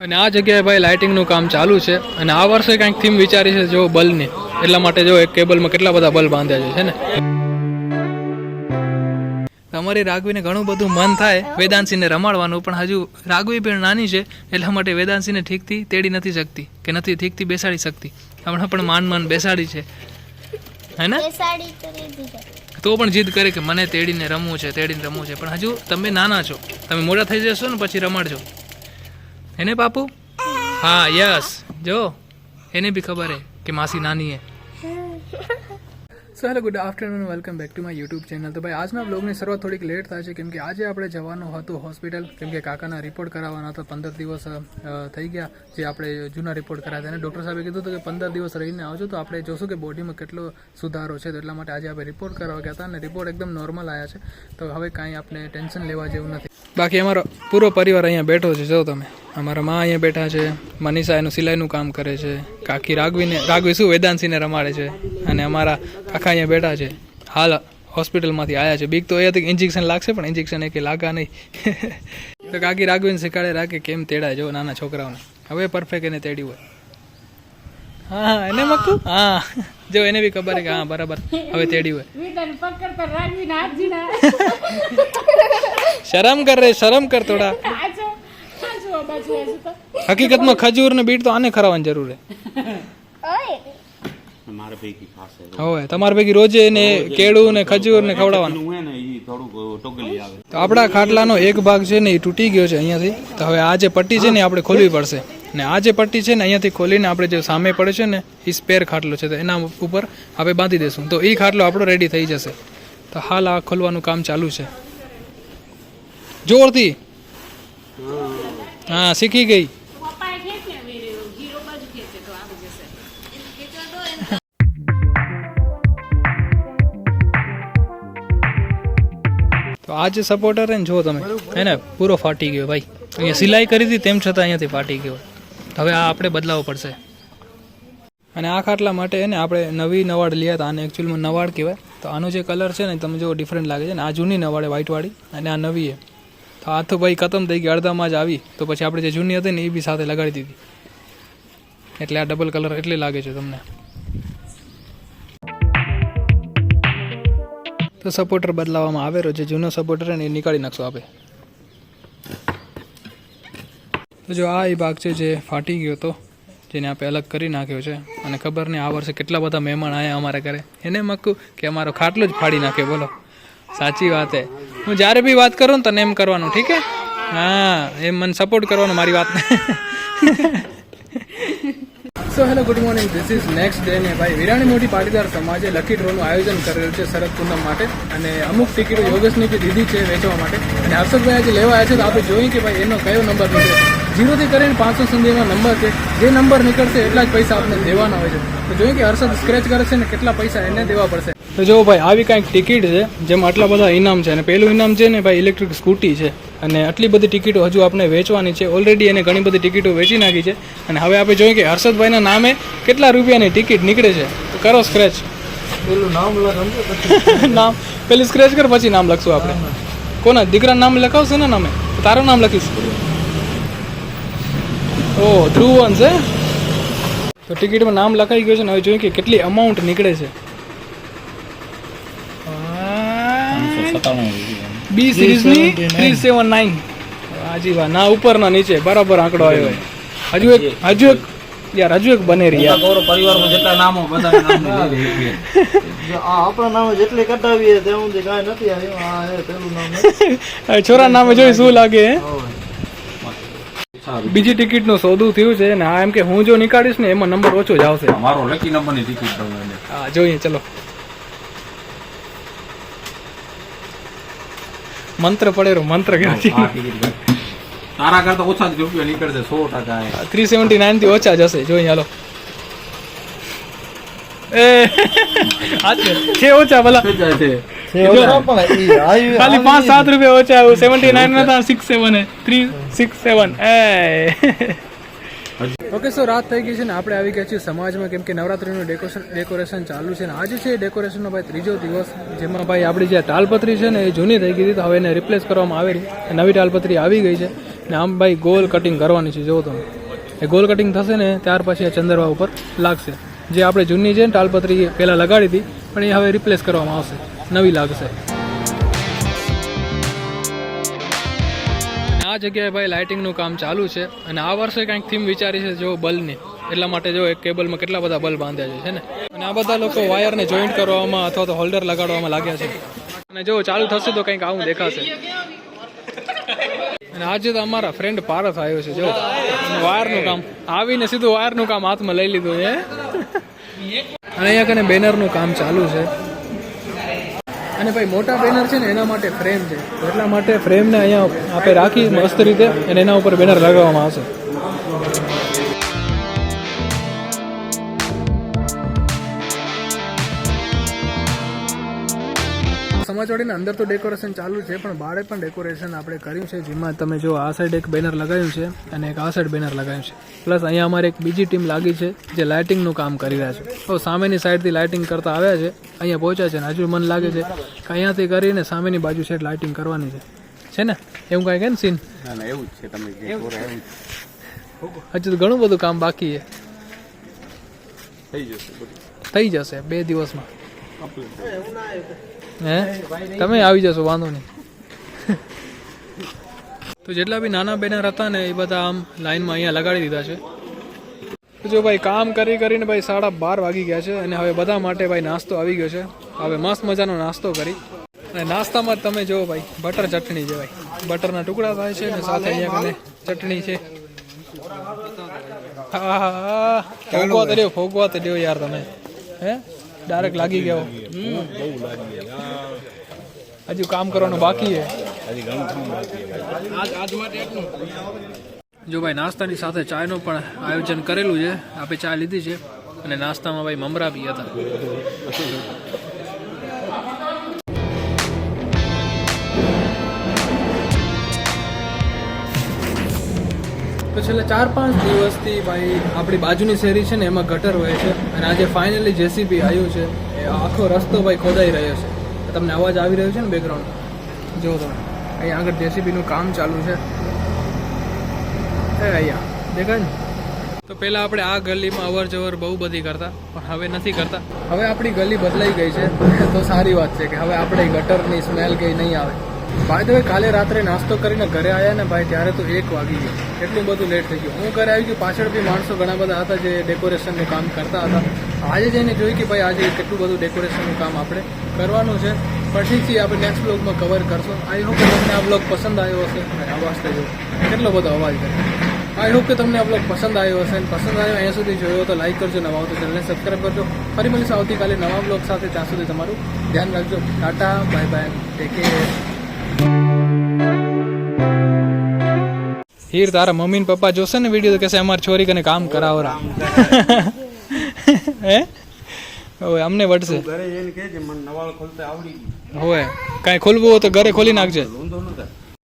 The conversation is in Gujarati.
અને આ જગ્યાએ ભાઈ લાઇટિંગનું કામ ચાલુ છે. અને આ વર્ષે કંઈક થીમ વિચારી છે જો બલ્બની એટલા માટે જો એક કેબલમાં કેટલા બધા બલ્બ બાંધ્યા છે ને? તમારી રાઘવીને ઘણું બધું મન થાય વેદાંશીને રમાડવાનું પણ હજુ રાઘવી પણ નાની છે એટલા માટે વેદાંશીને ઠીકથી તેડી નથી શકતી કે નથી ઠીકથી બેસાડી શકતી. હમણાં પણ માન માન બેસાડી છે. હે ને? તો તો પણ જીદ કરે કે મને તેડીને રમવું છે તેડીને રમવું છે. પણ હજુ તમે નાના છો. તમે મોટા થઈ જશો ને પછી રમાડજો. એને બાપુ હા યસ જો એને બી ખબર હે કે માસી નાની hey so hello good afternoon welcome back to my YouTube channel તો ભાઈ આજના બ્લોગની શરૂઆત થોડીક લેટ થાય છે કેમ કે આજે આપણે જવાનું હતું હોસ્પિટલ કેમ કે કાકાના રિપોર્ટ કરાવવાના હતા પંદર દિવસ થઈ ગયા જે આપણે જૂના રિપોર્ટ કરાવ્યા હતા અને ડૉક્ટર સાહેબે કીધું હતું કે પંદર દિવસ રહીને આવજો તો આપણે જોશું કે બોડીમાં કેટલો સુધારો છે, તો એટલા માટે આજે આપણે રિપોર્ટ કરાવવા ગયા હતા અને રિપોર્ટ એકદમ નોર્મલ આવ્યા છે. તો હવે કાંઈ આપણે ટેન્શન લેવા જેવું નથી. બાકી અમારો પૂરો પરિવાર અહીંયા બેઠો છે, જો તમે. અમારા મા અહીંયા બેઠા છે, મનીષા એનું સિલાઈનું કામ કરે છે, કાકી રાઘવીને, રાઘવી શું વેદાંશીને રમાડે છે. અને અમારા કાકા અહીંયા બેઠા છે. હાલ હોસ્પિટલમાંથી આવ્યા છે. બીક તો એ હતી ઇન્જેક્શન લાગશે પણ ઇન્જેક્શન એ કે લાગા નહીં. તો કાકી રાઘવીને શીખાડે રાખે કેમ તેડાય જો નાના છોકરાઓને. હવે પરફેક્ટ એને તેડ્યું હોય. હા એને મક્કુ? હા. જો એને બી ખબર કે હા બરાબર. હવે તેડ્યું હોય. શરમ કર રે શરમ કર થોડા. હકીકતમાં ખજૂર ને બીટ તો આને ખરાવવાની જરૂર છે. હવે તમારે ભેગી રોજે ને કેળું ને ખજૂર ને ખવડાવવાનું. તો આપણા ખાટલાનો એક ભાગ છે ને એ તૂટી ગયો છે અહીંયાથી. તો હવે આ જે પટ્ટી છે ને આપણે ખોલવી પડશે. ને આ જે પટ્ટી છે ને અહીંયાથી ખોલીને આપણે જે સામે પડે છે ને એ સ્પેર ખાટલો છે. તો એના ઉપર આપણે બાંધી દેશું. તો એ ખાટલો આપણો રેડી થઈ જશે. તો હાલ આ ખોલવાનું કામ ચાલુ છે. જોરથી. હા શીખી ગઈ. તો આ જે સપોર્ટર ને જો તમે. એને પૂરો ફાટી ગયો ભાઈ. અહીંયા સિલાઈ કરી હતી તેમ છતાં અહીંયાથી ફાટી ગયો. હવે આ આપણે બદલાવવો પડશે. અને આ ખાટલા માટે ને આપણે નવી નવાડ લીયા હતા. આને એકચ્યુઅલમાં નવાડ કહેવાય. તો આનો જે કલર છે ને તમે જો ડિફરન્ટ લાગે છે. ને આ જૂની નવાડ વ્હાઇટવાળી અને આ નવી એ તો આ તો ભાઈ ખતમ થઈ ગઈ અડધામાં જ આવી. તો પછી આપણે જે જૂની હતી ને એ બી સાથે લગાડી દીધી. એટલે આ ડબલ કલર એટલે લાગે છે તમને. તો સપોર્ટર બદલાવવામાં આવેલો જે જૂનો સપોર્ટર એને નીકાળી નાખશો આપે. તો જો આ એ ભાગ છે જે ફાટી ગયો હતો, જેને આપણે અલગ કરી નાખ્યો છે. અને ખબર નહીં આ વર્ષે કેટલા બધા મહેમાન આવ્યા અમારા ઘરે. એને મક્કું કે અમારો ખાટલો જ ફાડી નાખે બોલો. સાચી વાત હે. હું જ્યારે બી વાત કરું ને તને એમ કરવાનું, ઠીક હે? હા, એમ મને સપોર્ટ કરવાનો મારી વાતને. So hello good morning this is next day ને ભાઈ. વિરાણી મોટી પાટીદાર સમાજે લકી ડ્રોનું આયોજન કરેલું છે શરદ પૂનમ માટે અને અમુક ટિકિટો યોગેશની બી દીધી છે વેચવા માટે. અને હર્ષદભાઈ આજે લેવા આવ્યા છે, તો આપણે જોઈએ કે ભાઈ એનો કયો નંબર નીકળે. જીરોથી કરીને પાંચસો સુધીનો નંબર છે. જે નંબર નીકળશે એટલા જ પૈસા આપણે દેવાના હોય છે. તો જોઈએ કે હર્ષદ સ્ક્રેચ કરે છે ને કેટલા પૈસા એને દેવા પડશે. તો જો ભાઈ આવી કાંઈક ટિકિટ છે જેમાં આટલા બધા ઇનામ છે. અને પહેલું ઇનામ છે ને ભાઈ ઇલેક્ટ્રિક સ્કૂટી છે. અને આટલી બધી ટિકિટો હજુ આપણે વેચવાની છે. ઓલરેડી એને ઘણી બધી ટિકિટો વેચી નાખી છે. અને હવે આપણે જોઈએ કે હર્ષદભાઈના નામે કેટલા રૂપિયાની ટિકિટ નીકળે છે. તો કરો સ્ક્રેચ પેલું નામ લખો નામ. પેલી સ્ક્રેચ કર પછી નામ લખશું આપણે. કોના? દીકરાનું નામ લખાવશે ને નામે? તારું નામ લખીશ. ઓ ધ્રુવન છે તો ટિકિટમાં નામ લખાઈ ગયું છે ને હવે જોઈએ કે કેટલી અમાઉન્ટ નીકળે છે. બી સિરીઝની થ્રી સેવન નાઇન. હાજી વાહ ના ઉપર ના નીચે બરાબર આંકડો આવ્યો હોય. હજુ એક હજુ એક યાર હજુ એક બને રહી. યાર પરિવારમાં જેટલા નામો બધા નામ લીધે. આ આપણા નામે જેટલી કટાવીએ તે હું કાંઈ નથી આવ્યું. આ પેલું નામ છોરા નામે જોઈ શું લાગે હે? બીજી ટિકિટનું સોદું થયું છે ને આ એમ કે હું જો નીકાળીશ ને એમાં નંબર ઓછો જ આવશે. મારો લકી નંબરની ટિકિટ દઉં એને. હા જોઈએ ચલો. મંત્ર પડેલો મંત્ર કર. તારા કરતા ઓછા જ રૂપિયા નીકળશે સો ટકા થ્રી સેવન્ટી નાઇનથી ઓછા જશે જોઈએ હાલો. એ છે ઓછા ભલા. ખાલી પાંચ સાત રૂપિયા ઓછા આવ્યું સેવન્ટી નાઇન ના six seven three six seven okay so રાત થઈ ગઈ છે ને આપણે આવી ગયા છીએ સમાજમાં કેમ કે નવરાત્રીનું ડેકોરેશન ડેકોરેશન ચાલુ છે ને આજે છે ડેકોરેશનનો ભાઈ ત્રીજો દિવસ જેમાં ભાઈ આપણી જે તાલપત્રી છે ને એ જૂની થઈ ગઈ હતી તો હવે એને રિપ્લેસ કરવામાં આવેલી નવી તાલપત્રી આવી ગઈ છે ને આમ ભાઈ ગોલ કટિંગ કરવાની છે જોવો તમે. એ ગોલ કટિંગ થશે ને ત્યાર પછી આ ચંદરવા ઉપર લાગશે. જે આપણે જૂની છે ને તાલપત્રી પહેલાં લગાડી હતી પણ એ હવે રિપ્લેસ કરવામાં આવશે. નવી લાગશે. આ જગ્યાએ ભાઈ લાઇટિંગનું કામ ચાલુ છે અને આ વર્ષે કંઈક થીમ વિચારી છે જો બલ્બની એટલા માટે જો એક કેબલમાં કેટલા બધા બલ્બ બાંધ્યા છે ને? અને આ બધા લોકો વાયરને જોઈન્ટ કરવામાં અથવા તો હોલ્ડર લગાડવામાં લાગ્યા છે. અને જો ચાલુ થશે તો કંઈક આવું દેખાશે. અને આજે તો અમારા ફ્રેન્ડ પારસ આવ્યો છે, જો. વાયરનું કામ. આવીને સીધું વાયરનું કામ હાથમાં લઈ લીધું છે. અને અહીંયા કને બેનરનું કામ ચાલુ છે. અને ભાઈ મોટા બેનર છે ને, એના માટે ફ્રેમ છે. એટલા માટે ફ્રેમને અહીંયા આપણે રાખી મસ્ત રીતે અને એના ઉપર બેનર લગાવવામાં આવશે. સમાજવાડીના અંદર તો ડેકોરેશન ચાલુ છે પણ બહારે પણ ડેકોરેશન આપણે કર્યું છે. જેમાં તમે જો આ સાઈડ એક બેનર લગાવ્યું છે અને એક આ સાઈડ બેનર લગાવ્યું છે. પ્લસ અહીંયા અમારે એક બીજી ટીમ લાગી છે જે લાઇટિંગનું કામ કરી રહ્યા છે. તો સામેની સાઈડથી લાઇટિંગ કરતા આવ્યા છે અહીંયા પહોંચ્યા છે અને હજુ મને લાગે છે કે અહીંયાથી કરીને સામેની બાજુ સાઈડ લાઇટિંગ કરવાની છે. છે ને? એવું કાંઈ કે ને સીન ના ના એવું જ છે. તમે હજુ તો ઘણું બધું કામ બાકી છે. થઈ જશે થઈ જશે બે દિવસમાં. હે? તમે આવી જશો વાંધો નહીં. તો જેટલા બી નાના બેનર હતા ને એ બધા આમ લાઈનમાં અહીંયા લગાડી દીધા છે. જો ભાઈ કામ કરી કરીને ભાઈ સાડા બાર વાગી ગયા છે અને હવે બધા માટે ભાઈ નાસ્તો આવી ગયો છે. હવે મસ્ત મજાનો નાસ્તો કરી. અને નાસ્તામાં તમે જુઓ ભાઈ બટર ચટણી છે ભાઈ. બટરના ટુકડા થાય છે અને સાથે અહીંયા કને ચટણી છે. ફોગવા તો દ્યો ફોગવા તો દ્યો યાર તમે. હે? ડાયરેક્ટ લાગી ગયો. હજુ કામ કરવાનું બાકી છે. જો ભાઈ નાસ્તાની સાથે ચાયનું પણ આયોજન કરેલું છે. આપણે ચા લીધી છે. અને નાસ્તામાં ભાઈ મમરા બી હતા. તો છેલ્લા ચાર પાંચ દિવસથી ભાઈ આપણી બાજુની શેરી છે ને એમાં ગટર હોય છે. અને આજે ફાઇનલી જેસીબી આવ્યું છે. એ આખો રસ્તો ભાઈ ખોદાઈ રહ્યો છે. તમને અવાજ આવી રહ્યો છે ને બેકગ્રાઉન્ડ જો તમે અહીંયા આગળ જેસીબીનું કામ ચાલુ છે. એ અહીંયા. દેખાય ને? તો પહેલાં આપણે આ ગલીમાં અવર જવર બહુ બધી કરતા, પણ હવે નથી કરતા. હવે આપણી ગલી બદલાઈ ગઈ છે. તો સારી વાત છે કે હવે આપણે ગટરની સ્મેલ કંઈ નહીં આવે. ભાઈ તો કાલે રાત્રે નાસ્તો કરીને ઘરે આવ્યા ને ભાઈ ત્યારે તો એક વાગી ગયો. એટલું બધું લેટ થઈ ગયું. હું ઘરે આવી ગયું, પાછળ બી માણસો ઘણા બધા હતા જે ડેકોરેશનનું કામ કરતા હતા. આજે જઈને જોઈ કે ભાઈ આજે કેટલું બધું ડેકોરેશનનું કામ આપણે કરવાનું છે. પછીથી આપણે નેક્સ્ટ બ્લોગમાં કવર કરશો. આઈ હોપ તમને આ બ્લોગ પસંદ આવ્યો હશે. અવાજ થઈ ગયો કેટલો બધો અવાજ કરે. આઈ હોપ કે તમને આ બ્લોગ પસંદ આવ્યો હશે. પસંદ આવ્યો અહીંયા સુધી જોયો તો લાઈક કરજો, નવા તો ચેનલને સબસ્ક્રાઈબ કરજો. ફરી મળીશું આવતીકાલે નવા બ્લોગ સાથે. ત્યાં સુધી તમારું ધ્યાન રાખજો. Tata bye bye take care Heer તારા મમ્મી ને પપ્પા જોશે ને વીડિયો તો કહેશે અમારી છોરી કને કામ કરાવરા. હે? હવે અમને વટશે ઘરે એને કહે છે મને નવાળ ખોલતા આવડી હોય કાંઈ ખોલવું હોય તો ઘરે ખોલી નાખજે. ઊંધો નતા